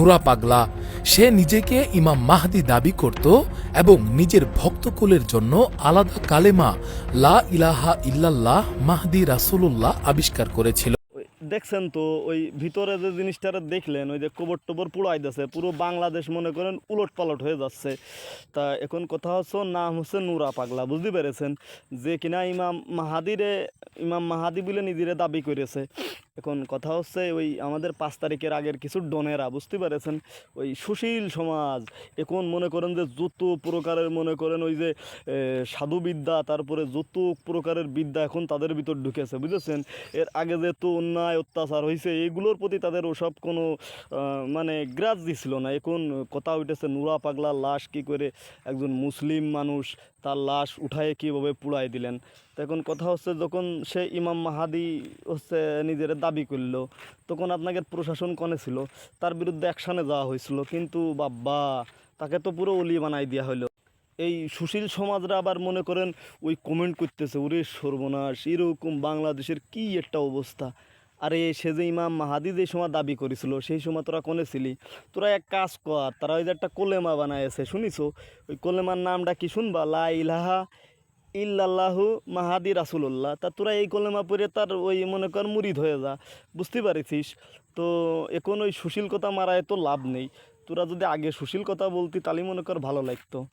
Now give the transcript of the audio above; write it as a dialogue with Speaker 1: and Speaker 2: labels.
Speaker 1: নুরা পাগলা, সে নিজেকে ইমাম মাহদি দাবি করত এবং নিজের ভক্তকুলের জন্য আলাদা কালেমা লা ইলাহা ইল্লাল্লাহ মাহদি রাসূলুল্লাহ আবিষ্কার করেছিল।
Speaker 2: দেখছেন তো, ওই ভিতরে যে জিনিসটা দেখলেন, ওই যে কবর টবর পুড়াই দিচ্ছে পুরো বাংলাদেশ মনে করেন উলট পালট হয়ে যাচ্ছে। তা এখন কথা হচ্ছে নাম হচ্ছে নুরা পাগলা, বুঝতে পেরেছেন? যে কিনা ইমাম মাহাদিরে ইমাম মাহাদি বলে নিজেরে দাবি করেছে। এখন কথা হচ্ছে ওই আমাদের পাঁচ তারিখের আগের কিছু ডনেরা, বুঝতে পেরেছেন? ওই সুশীল সমাজ, এখন মনে করেন যে যত প্রকারের মনে করেন ওই যে সাধুবিদ্যা, তারপরে যত প্রকারের বিদ্যা এখন তাদের ভিতর ঢুকেছে, বুঝেছেন? এর আগে যে তো অন্যায়, অত্যাচার হয়েছে এগুলোর প্রতি তাদের ওসব কোনো মানে গ্রাজ দিছিল না। এখন কথা উঠেছে নুরা পাগলার লাশ কি করে একজন মুসলিম মানুষ তার লাশ উঠায় কীভাবে পুড়াই দিলেন? তো এখন কথা হচ্ছে যখন সে ইমাম মাহাদি হচ্ছে নিজের দাবি করল। তখন আপনাকে প্রশাসন কনে ছিল, তার বিরুদ্ধে অ্যাকশানে যাওয়া হয়েছিল। কিন্তু বাব্বা, তাকে তো পুরো অলি বানাই দেওয়া হলো এই সুশীল সমাজরা আবার মনে করেন, ওই কমেন্ট করতেছে, ওরে সর্বনাশ, এরকম বাংলাদেশের কি একটা অবস্থা? আরে, সে যে ইমাম মাহাদি যে সময় দাবি করেছিল, সেই সময় তোরা কোনে ছিলি? তোরা এক কাজ কর, তারা ওই যে একটা কোলেমা বানাইছে, শুনিছো? ওই কোলেমার নামটা কি শুনবা? লা ইল্লাল্লাহু মাহাদি রাসুল্লাহ তা তোরা এই কলেমা পড়ে তার ওই মনে কর মুরিদ হয়ে যা। বুঝতে পারিছিস? তো এখন ওই সুশীল কথা মারায় তো লাভ নেই। তোরা যদি আগে সুশীল কথা বলতি তাহলে মনে কর ভালো লাগতো।